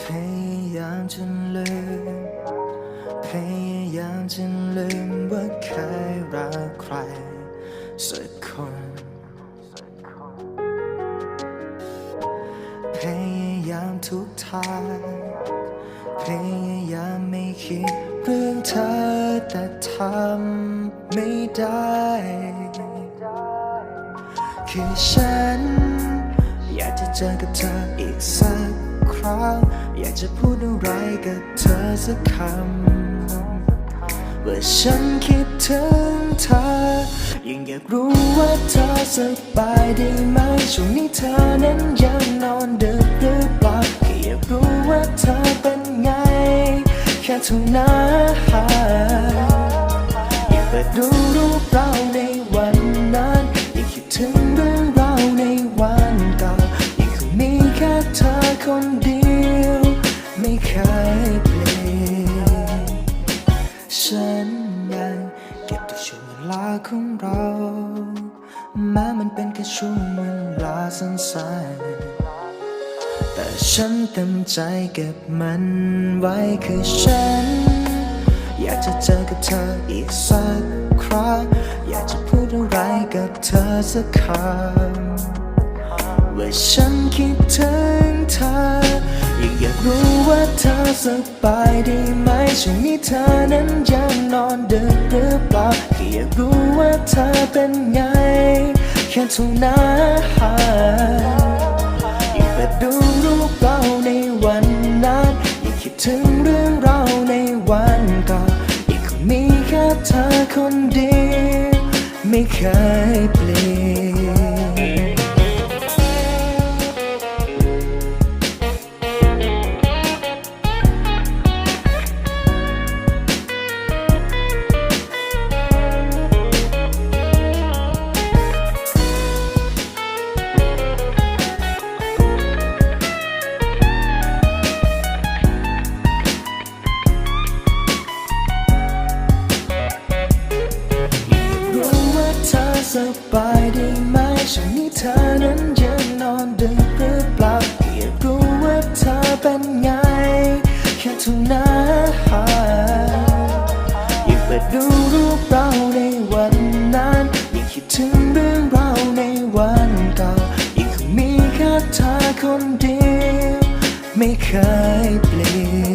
พยายามจะลืม พยายามจะลืมว่าเคยรักใครสักคน พยายามทุกทาง พยายามไม่คิดเรื่องเธอแต่ทำไม่ได้ คือฉันอยากจะเจอกับเธออีกสัก ครั้ง อยากจะพูดอะไรกับเธอสักคำว่าฉันคิดถึงเธอ ยังอยากรู้ว่าเธอสบายดีไหม ช่วงนี้เธอนั้นยังนอนดึกหรือเปล่าแค่อยากรู้ว่าเธอเป็นไง แค่เท่านั้นอยากเปิดดูรูปเราในวัน คนเดียว ไม่เคยเปลี่ยนฉันยังเก็บทุกช่วงเวลาของเราแม้มันเป็นแค่ช่วงเวลาสั้นๆ แต่ฉันเต็มใจเก็บมันไว้คือฉัน อยากจะเจอกับเธออีกสักครั้ง อยากจะพูดอะไรกับเธอสักคำ ว่าฉันคิดถึงเธอยังอยากรู้ว่าเธอสบายดีไหมช่วงนี้เธอนั้นยังนอนดึกหรือเปล่าแค่อยากรู้ว่าเธอเป็นไง แค่เท่านั้นยังเปิดดูรูปเราในวันนั้นยังคิดถึงเรื่องเราในวันเก่ายังคงมีแค่เธอคนเดียวไม่เคยเปลี่ยน สบายดีไหมช่วงนี้เธอนั้นยังนอนดึกหรือเปล่าอยากรู้ว่าเธอเป็นไง แค่เท่านั้นยังเปิดดูรูปเราในวันนั้นยังคิดถึงเรื่องเราในวันเก่ายังคงมีแค่เธอคนเดียว ไม่เคยเปลี่ยน